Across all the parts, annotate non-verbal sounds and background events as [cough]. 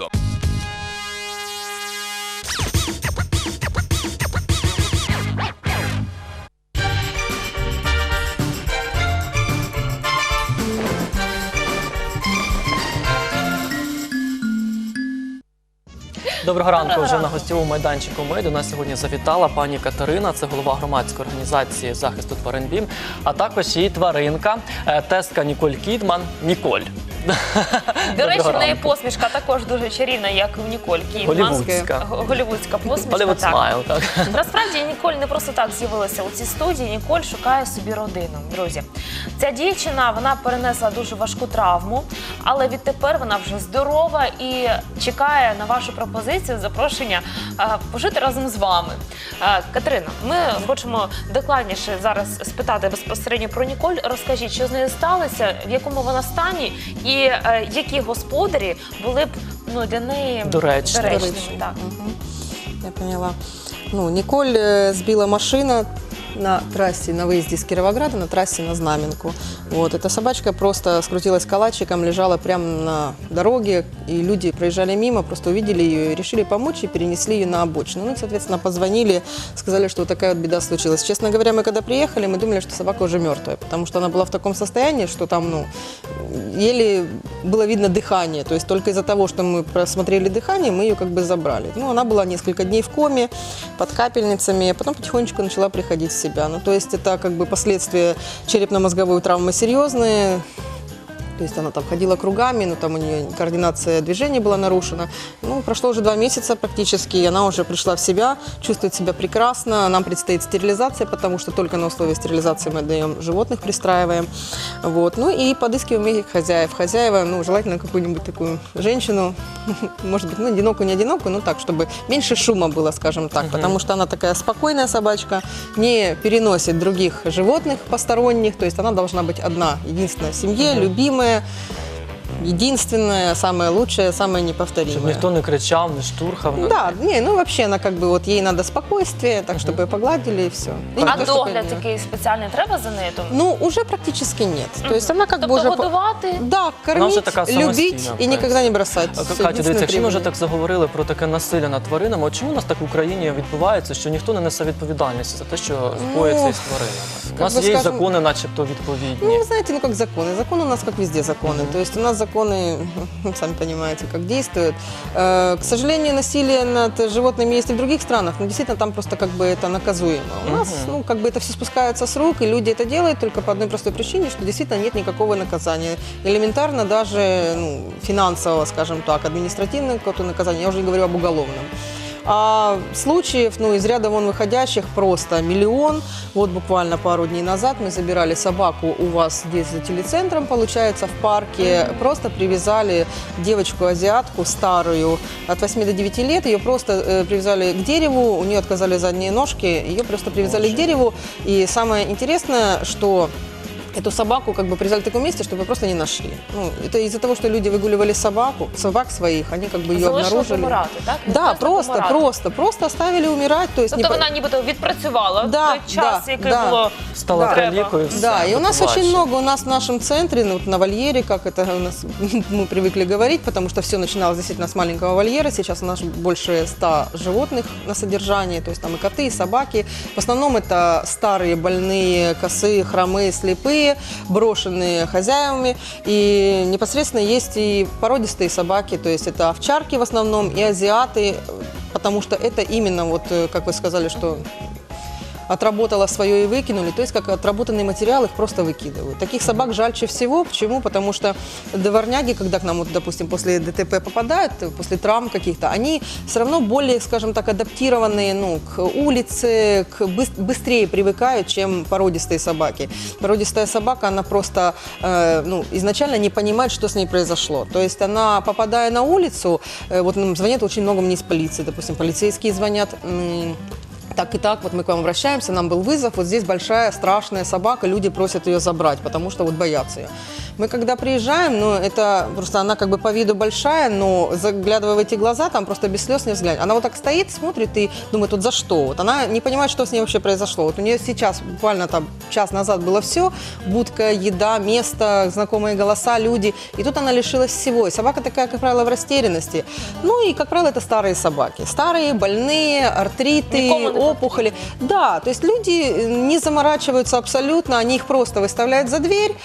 фото. Доброго ранку. Вже ранку. на гостєвому майданчику ми до нас сьогодні завітала пані Катерина, це голова громадської організації захисту тварин БІМ, а також її тваринка, е, тестка Ніколь Кідман. Ніколь. До речі, в неї посмішка також дуже чарівна, як в Ніколь Кідман. Голівудська. Голівудська посмішка. Голівуд так. смайл, так. Насправді Ніколь не просто так з'явилася у цій студії. Ніколь шукає собі родину. Друзі, ця дівчина вона перенесла дуже важку травму, але відтепер вона вже здорова і чекає на вашу пропозицію запрошення е, пожити разом з вами. Е, Катерина, ми хочемо докладніше зараз спитати безпосередньо про Ніколь. Розкажіть, що з нею сталося, в якому вона стані, і е, які господарі були б ну для неї Доречними. Так. Я поняла. Ну, Николь э, сбила машина на трассе, на выезде из Кировограда, на трассе на Знаменку. Вот, эта собачка просто скрутилась калачиком, лежала прямо на дороге, и люди проезжали мимо, просто увидели ее и решили помочь, и перенесли ее на обочину. Ну, и, соответственно, позвонили, сказали, что вот такая вот беда случилась. Честно говоря, мы когда приехали, мы думали, что собака уже мертвая, потому что она была в таком состоянии, что там, ну, еле было видно дыхание. То есть только из-за того, что мы просмотрели дыхание, мы ее как бы забрали. Ну, она была несколько дней в коме, под капельницами, а потом потихонечку начала приходить себя. Ну, то есть это как бы последствия черепно-мозговой травмы серьезные. То есть она там ходила кругами, но там у нее координация движений была нарушена. Ну, прошло уже два месяца практически, и она уже пришла в себя, чувствует себя прекрасно. Нам предстоит стерилизация, потому что только на условии стерилизации мы даем животных, пристраиваем. Вот. Ну и подыскиваем их хозяев. Хозяева, ну, желательно какую-нибудь такую женщину, [laughs] может быть, ну, одинокую, не одинокую, но так, чтобы меньше шума было, скажем так, потому что она такая спокойная собачка, не переносит других животных посторонних, то есть она должна быть одна, единственная в семье, любимая, але единственная, самая лучшая, самая Щоб неповторимая. ніхто не кричав, не штурхав. не- Да, не, ну вообще она как бы вот ей надо спокойствие, так чтобы ее погладили и все. А догляд такий спеціальний треба за нею? Тому- Ну, уже практически нет. То есть она как бы Тобто уже... по- годувати? Да, Вона кормить, вже така любить самостійна, и никогда не бросать. А, Всё, Катя, единственное дивіться, якщо ми вже требование. так заговорили про таке насилля над тваринами, от чому у нас так в Україні відбувається, що ніхто не несе відповідальності за те, що скоїться із тваринами? У как нас би є і скажем- закони, начебто, Ну, відповідні. вы знаете, ну как законы. Законы у нас как везде законы. То есть у нас законы, сами понимаете, как действуют. Э, К сожалению, насилие над животными есть и в других странах, но действительно там просто как бы это наказуемо. У нас, ну, как бы это все спускается с рук, и люди это делают только по одной простой причине, что действительно нет никакого наказания. Элементарно даже ну, финансового, скажем так, административного какого-то наказания, я уже не говорю об уголовном. А случаев, ну, из ряда вон выходящих просто миллион. Вот буквально пару дней назад мы забирали собаку у вас здесь за телецентром, получается, в парке. Просто привязали девочку-азиатку старую от 8 до 9 лет. Ее просто э, привязали к дереву, у нее отказали задние ножки, ее просто привязали к дереву. И самое интересное, что Эту собаку как бы привязали в таком месте, чтобы просто не нашли. Ну, это из-за того, что люди выгуливали собаку, собак своих, они как бы ее Залишили обнаружили. помирати, так? Да, Просто просто, помирати. просто, просто оставили умирать. То есть Тобто не по- вона нібито відпрацювала Да, той час, да, який да. було Стала Да. калікою. все, Да, и до у нас побачення. очень много, у нас в нашем центре, ну, вот на вольере, как это у нас [laughs] мы привыкли говорить, потому что все начиналось действительно с маленького вольера, сейчас у нас больше 100 животных на содержании, то есть там и коты, и собаки. В основном это старые, больные, косые, хромые, слепые, брошенные хозяевами, и непосредственно есть и породистые собаки, то есть это овчарки в основном, и азиаты, потому что это именно вот, э, как вы сказали, что отработала свое и выкинули, то есть как отработанный материал их просто выкидывают. Таких собак жальче всего. Почему? Потому что дворняги, когда к нам, вот, допустим, после ДТП попадают, после травм каких-то, они все равно более, скажем так, адаптированные ну, к улице, к быс- быстрее привыкают, чем породистые собаки. Породистая собака, она просто э, ну, изначально не понимает, что с ней произошло. То есть она, попадая на улицу, э, вот нам звонят очень много мне из полиции, допустим, полицейские звонят, так и так, вот мы к вам обращаемся, нам был вызов, вот здесь большая страшная собака, люди просят ее забрать, потому что вот боятся ее. Мы когда приезжаем, ну это просто она как бы по виду большая, но заглядывая в эти глаза, там просто без слез не взглянь. Она вот так стоит, смотрит и думает, вот за что? Вот она не понимает, что с ней вообще произошло. Вот у нее сейчас, буквально там час назад было все, будка, еда, место, знакомые голоса, люди. И тут она лишилась всего. И собака такая, как правило, в растерянности. Ну и, как правило, это старые собаки. Старые, больные, артриты, опухоли. Да, то есть люди э, не заморачиваются абсолютно, они их просто выставляют за дверь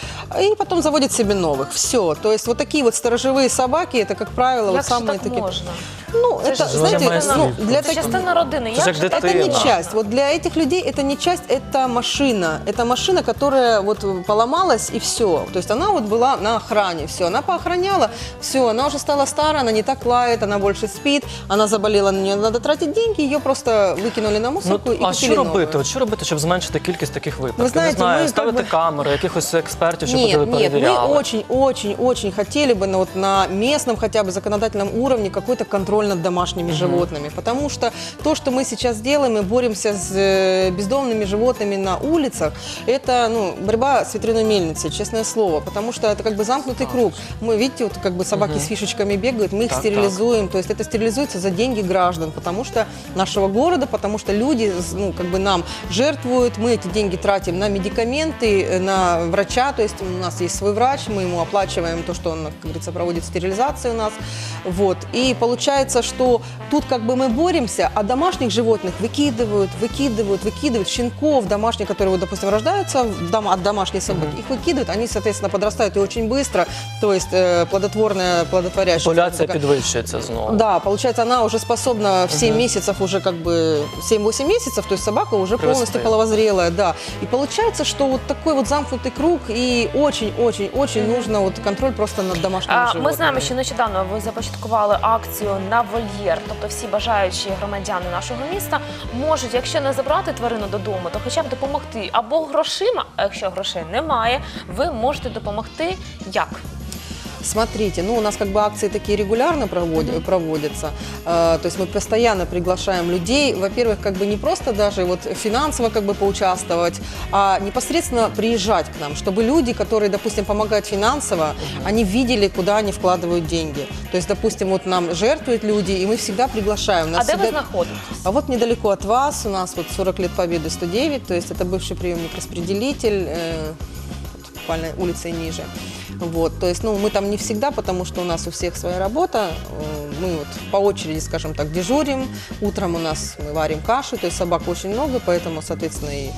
и потом заводят себе новых. Все. То есть вот такие вот сторожевые собаки, это, как правило, Як вот же самые так такие... можна? Ну, Це это, ж знаете, частина- ну, для Це таких... частина родини. Це ж Як як же так Это не Дитина. часть. Вот для этих людей это не часть, это машина. Это машина, которая вот поломалась и все. То есть она вот была на охране, все. Она поохраняла, все. Она уже стала старая, она не так лает, она больше спит, она заболела, на нее надо тратить деньги, ее просто выкинули на Ну, мусорку и а купили що робити? новую. От що робити, щоб зменшити кількість таких випадків? Ви знаєте, не знаю, ми, ставити как би- камери, якихось експертів, щоб Нет, ходили нет, мы перевіряли. очень, очень, очень хотели бы на, вот, на местном хотя бы законодательном уровне какой-то контроль над домашними животными. Потому что то, что мы сейчас делаем, мы боремся с э, бездомными животными на улицах, это ну, борьба с ветряной мельницей, честное слово. Потому что это как бы замкнутый круг. Мы, видите, вот как бы собаки с фишечками бегают, мы их Так, стерилизуем. То есть это стерилизуется за деньги граждан, потому что нашего города, потому что люди ну, как бы нам жертвуют, мы эти деньги тратим на медикаменты, э, на врача, то есть у нас есть свой врач, мы ему оплачиваем то, что он, как говорится, проводит стерилизацию у нас. Вот. И получается, что тут как бы мы боремся, а домашних животных выкидывают, выкидывают, выкидывают. Щенков домашних, которые, вот, допустим, рождаются в дом- от домашней собаки, их выкидывают, они, соответственно, подрастают и очень быстро, то есть э, плодотворная, плодотворящая. Популяція такая- підвищується знову. да, получается, она уже способна в 7 месяцев уже как бы 7-8 месяцев, то есть собака уже полностью половозрелая, да. И получается, что вот такой вот замкнутый круг, и очень-очень-очень нужно вот контроль просто над домашними А, животными. Ми знаємо, що нещодавно ви започаткували акцію на вольєр. Тобто всі бажаючі громадяни нашого міста можуть, якщо не забрати тварину додому, то хоча б допомогти або грошима, а якщо грошей немає, ви можете допомогти як? Смотрите, ну у нас как бы акции такие регулярно проводя- проводятся, Э, то есть мы постоянно приглашаем людей, во-первых, как бы не просто даже вот финансово как бы поучаствовать, а непосредственно приезжать к нам, чтобы люди, которые, допустим, помогают финансово, они видели, куда они вкладывают деньги. То есть, допустим, вот нам жертвуют люди, и мы всегда приглашаем. Нас А де ви всегда- знаходитесь? а вот недалеко от вас у нас вот 40 лет Победы 109, то есть это бывший приемник-распределитель, э, буквально улицей ниже. Вот, то есть, ну, мы там не всегда, потому что у нас у всех своя работа. Э, Мы вот по очереди, скажем так, дежурим. Утром у нас мы варим кашу, то есть собак очень много, поэтому, соответственно, и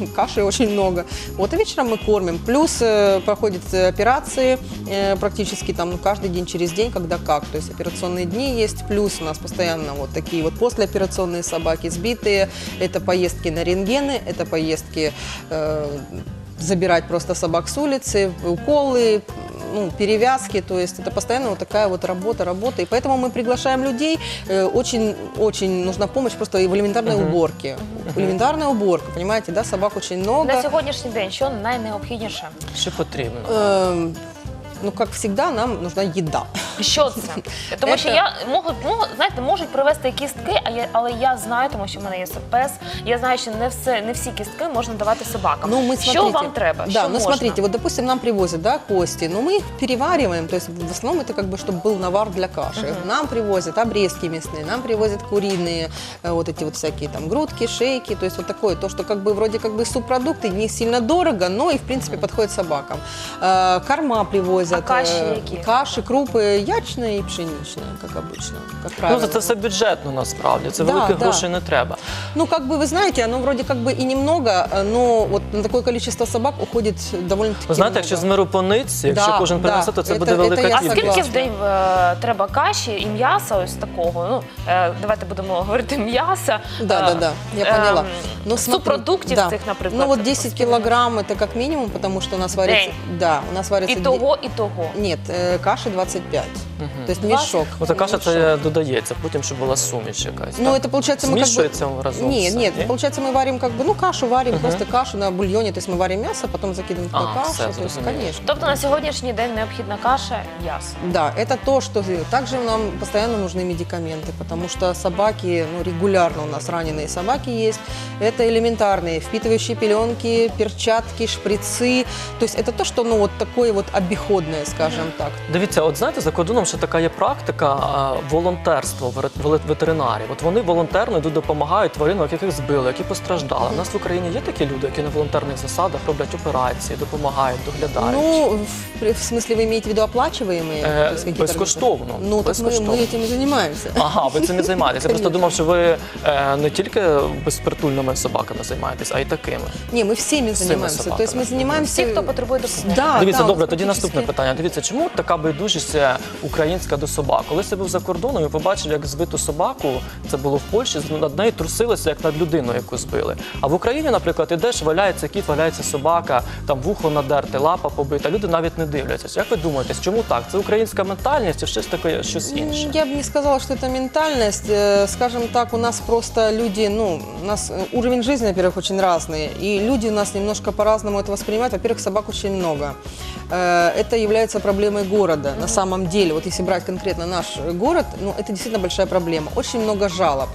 [laughs] каши очень много. Вот и вечером мы кормим. Плюс э, проходят э, операции э, практически там ну, каждый день через день, когда как. То есть операционные дни есть. Плюс у нас постоянно вот такие вот послеоперационные собаки сбитые. Это поездки на рентгены, это поездки э, забирать просто собак с улицы, уколы, ну, перевязки, то есть это постоянно вот такая вот работа, работа. И поэтому мы приглашаем людей. Э, Очень, очень нужна помощь просто и в элементарной уборке. Элементарная уборка, понимаете, да, собак очень много. На сьогоднішній день що найнеобхідніше? Що потрібно? Эм, ну, как всегда, нам нужна еда. Що це? [laughs] Тому що Це- я можу, ну, знаєте, можуть привезти кістки, а я, але я знаю, тому що в мене є пес. Я знаю, що не все, не всі кістки можна давати собакам. Ну, мы, що смотрите, вам треба? Да, що ну можна? смотрите, вот допустим нам привозят, да, кости, но мы их перевариваем, то есть в основном это как бы, чтобы был навар для каши. Нам привозят обрезки мясные, нам привозят куриные, э, вот эти вот всякие там грудки, шейки, то есть вот такое, то, что как бы вроде как бы субпродукты, не сильно дорого, но и в принципе подходит собакам. Э, Корма привозят. А каши э, какие? Каши, крупы, ячные и пшеничные, как обычно, как правило. Ну, це все бюджетно насправді. Це Да, великих да. грошей не треба. Ну, как бы вы знаете, оно вроде как бы и немного, э, но вот на такое количество собак уходит довольно-таки Ви знаєте, много. якщо з миру по нитці, якщо Да, кожен да. принесе, то це Це- буде це велика я А кількість. скільки в согласна. день е, треба каші і м'яса ось такого? Ну, е, давайте будемо говорити м'яса. Да, е, да, да, я ем, поняла. Ну, смотри, субпродуктів да. цих, наприклад. Ну, вот 10 скільки? килограмм это как минимум, потому что у нас варится... День. Да, у нас варится... І де- того, і того. Нет, э, каши 25. То есть Вас- мешок. Ота каша Мешок. це додається, потім щоб була суміш якась. Ну, так? это получается мы как бы... Змішується разом. Нет, все, нет, ні? получается мы варим как бы, ну, кашу варим, просто кашу на бульоне, то есть мы варим мясо, потом закидываем туда А, кашу, все, то есть, зрозуміло. конечно. Тобто на сьогоднішній день необхідна каша, м'ясо. Да, это то, что также нам постоянно нужны медикаменты, потому что собаки, ну, регулярно у нас раненые собаки есть. Это элементарные, впитывающие пеленки, перчатки, шприцы. То есть это то, что, ну, вот такое вот обиходное, скажем так. Дивіться, от знаєте, за кордоном ще така є практика а, волонтерства вер- ве- ветеринарів. От вони волонтерно йдуть допомагають тваринам, яких збили, які постраждали. У нас в Україні є такі люди, які на волонтерних засадах роблять операції, допомагають, доглядають. Ну, в, в смысле, вы имеете в виду оплачиваемые? Э, То есть какие-то безкоштовно, организации? Ну, так мы, безкоштовно. мы этим и занимаемся. Ага, ви цим і займаєтеся. Я просто Конечно. думав, що ви е, не тільки безпритульними собаками займаєтесь, а й такими. Не, мы всеми занимаемся. То есть мы собаками. занимаемся... Всі, хто потребує допомоги. Да, Дивіться, да, добре, вот тоді наступне практически. питання. Дивіться, чому така байдужість е, українська до собак? Коли я був за кордоном, я побачив, як збиту собаку, це було в Польщі, з- над нею трусилися, як над людиною, яку збили. А в Україні, наприклад, ідеш, валяється кіт, валяється собака, там вухо надерте, лапа побита. Люди навіть не дивляться. Як ви думаєте, чому так? Це українська ментальність чи щось таке, щось М, інше? Я бы не сказала, что это ментальность. Э, Скажем так, у нас просто люди, ну, у нас э, уровень жизни, во-первых, очень разный. И люди у нас немножко по-разному это воспринимают. Во-первых, собак очень много. Э, Это является проблемой города на самом деле. Вот если брать конкретно наш э, город, ну, это действительно большая проблема. Очень много жалоб.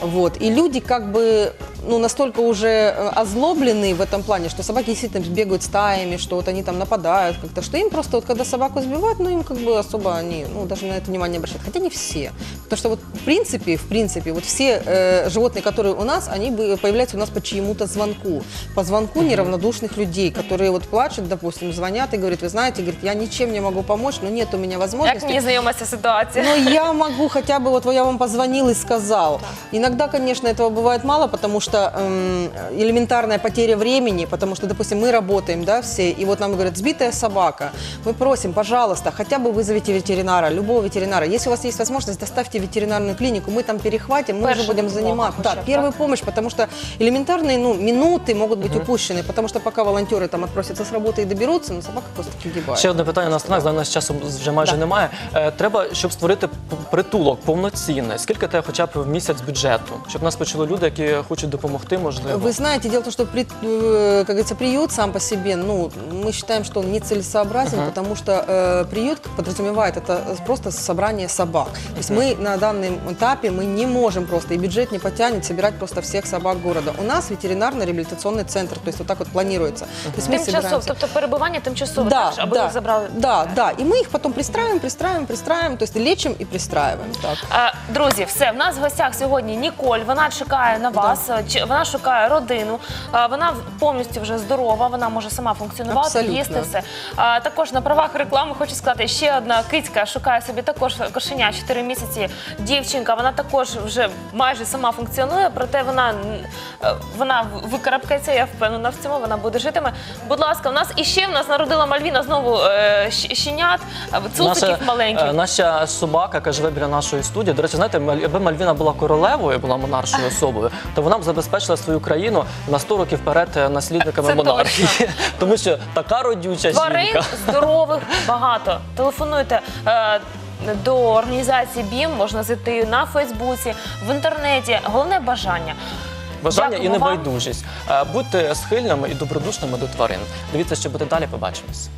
Вот. И люди как бы ну, настолько уже э, озлоблены в этом плане, что собаки действительно бегают стаями, что вот они там нападают как-то, что им просто вот когда собаку сбивают, ну им как бы особо они, ну даже на это внимание не обращают. Хотя не все. Потому что вот в принципе, в принципе, вот все э, животные, которые у нас, они появляются у нас по чьему-то звонку. По звонку неравнодушных людей, которые вот плачут, допустим, звонят и говорят, вы знаете, говорит, я ничем не могу помочь, но нет у меня Як возможности. мені знайома ця ситуація? Но я могу хотя бы, вот я вам позвонил и сказал. Иногда, конечно, этого бывает мало, потому что эм, элементарная потеря времени, потому что, допустим, мы работаем, да, все, и вот нам говорят, сбитая собака. Мы просим, пожалуйста, хотя бы вызовите ветеринара, любого ветеринара. Если у вас есть возможность, доставьте в ветеринарную клинику, мы там перехватим, мы уже Первая будем помощь, заниматься. Да, так. первую помощь, потому что элементарные, ну, минуты могут быть упущены, потому что пока волонтеры там отпросятся с работы и доберутся, ну, собака просто погибает. Ще одне питання на останок, знаю, у нас часу вже майже немає. Е, Треба, щоб створити п- притулок повноцінний. Скільки треба хоча б в місяць бюджету, щоб нас почули люди, які хочуть допомогти, можливо. Вы знаете, дело в том, что, при- э, как говорится, приют сам по себе, ну, мы считаем, что он нецелесообразен, потому что э, приют подразумевает это просто собрание собак. То есть мы на данном этапе мы не можем просто, и бюджет не потянет собирать просто всех собак города. У нас ветеринарно-реабилитационный центр, то есть вот так вот планируется. То есть мы Тимчасово, собираемся. тобто перебування тимчасове, Да, так, аби да, їх забрали. да, да. И мы их потом пристраиваем, пристраиваем, пристраиваем, то есть лечим и пристраиваем. Так. Е, Друзі, все в нас в гостях сьогодні Ніколь. Вона чекає на вас. чи- Вона шукає родину. Вона повністю вже здорова. Вона може сама функціонувати, Абсолютно. їсти все. А також на правах реклами хочу сказати, ще одна кицька шукає собі також кошеня 4 місяці. Дівчинка. Вона також вже майже сама функціонує, проте вона м, е, вона викарабкається. Я впевнена в цьому. Вона буде житиме. Будь ласка, в нас іще в нас народила Мальвіна знову е, щ- щенят, е, цуциків маленьких. е, наша собака, яка живе біля нашої студії. До речі, знаєте, якби Мальвіна була королевою, була монаршою [laughs] особою, то вона б забезпечила свою країну на 100 років вперед е, наслідниками Це монархії. [laughs] Тому що така родюча Тварин жінка. здорових [laughs] багато. Телефонуйте. е, До організації БІМ можна зайти на Фейсбуці, в інтернеті. Головне бажання. Бажання і Дякуємо вам. небайдужість. Е, Будьте схильними і добродушними до тварин. Дивіться, що буде далі. Побачимось.